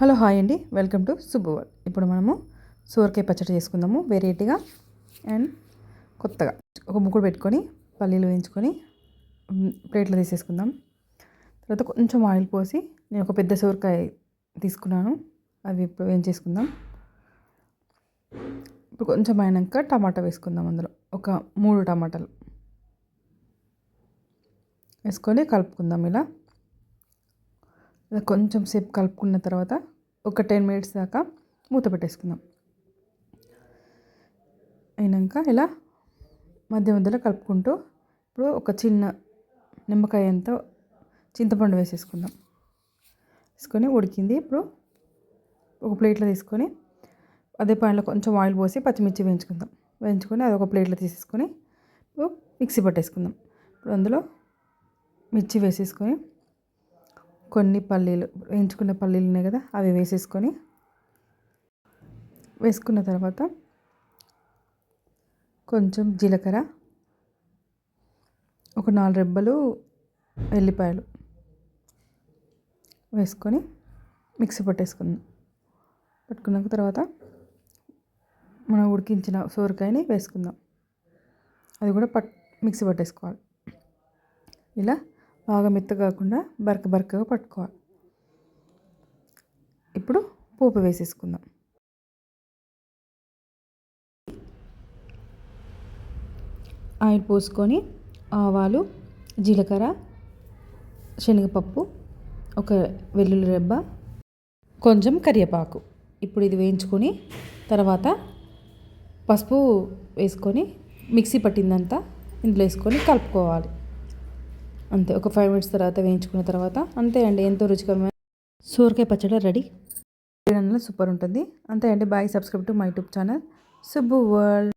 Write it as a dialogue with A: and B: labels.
A: Hello hi అండి. Welcome to సుబ్బువల్ ఇప్పుడు మనము సోరకాయ పచ్చడి చేసుకుందాము వెరైటీగా అండ్ కొత్తగా. ఒక ముక్కుడు పెట్టుకొని పల్లీలు వేయించుకొని ప్లేట్లో తీసేసుకుందాం. తర్వాత కొంచెం ఆయిల్ పోసి నేను ఒక పెద్ద సోరకాయ తీసుకున్నాను. అవి ఇప్పుడు వేయించేసుకుందాం. ఇప్పుడు కొంచెం అయినాక టమాటా వేసుకుందాం అందులో. ఒక మూడు టమాటాలు వేసుకొని కలుపుకుందాం ఇలా. కొంచెం సేపు కలుపుకున్న తర్వాత ఒక టెన్ మినిట్స్ దాకా మూత పెట్టేసుకుందాం. అయినాక ఇలా మధ్య మధ్యలో కలుపుకుంటూ ఇప్పుడు ఒక చిన్న నిమ్మకాయ అంతా చింతపండు వేసేసుకుందాం. వేసుకొని ఉడికింది. ఇప్పుడు ఒక ప్లేట్లో తీసుకొని అదే పాన్లో కొంచెం ఆయిల్ పోసి పచ్చిమిర్చి వేయించుకుందాం. వేయించుకొని అది ఒక ప్లేట్లో తీసేసుకొని ఇప్పుడు మిక్సీ పట్టేసుకుందాం. ఇప్పుడు అందులో మిర్చి వేసేసుకొని కొన్ని పల్లీలు వేయించుకున్న పల్లీలు ఉన్నాయి కదా అవి వేసేసుకొని వేసుకున్న తర్వాత కొంచెం జీలకర్ర ఒక నాలుగు రెబ్బలు ఎల్లిపాయలు వేసుకొని మిక్సీ పట్టేసుకుందాం. పట్టుకున్న తర్వాత మనం ఉడికించిన సోరకాయని వేసుకుందాం. అది కూడా పట్ మిక్సీ పట్టేసుకోవాలి. ఇలా బాగా మెత్త కాకుండా బరక బరకగా పట్టుకోవాలి. ఇప్పుడు పోపు వేసేసుకుందాం. ఆయిల్ పోసుకొని ఆవాలు జీలకర్ర శనగపప్పు ఒక వెల్లుల్లి రెబ్బ కొంచెం కరివేపాకు. ఇప్పుడు ఇది వేయించుకొని తర్వాత పసుపు వేసుకొని మిక్సీ పట్టిందంతా ఇందులో వేసుకొని కలుపుకోవాలి. అంతే ఒక ఫైవ్ మినిట్స్ తర్వాత వేయించుకున్న తర్వాత అంతే అండి ఎంతో రుచికరమైన సూరకాయ పచ్చడి రెడీ. సూపర్ ఉంటుంది. అంతే అండి bye subscribe to my YouTube channel Subbu world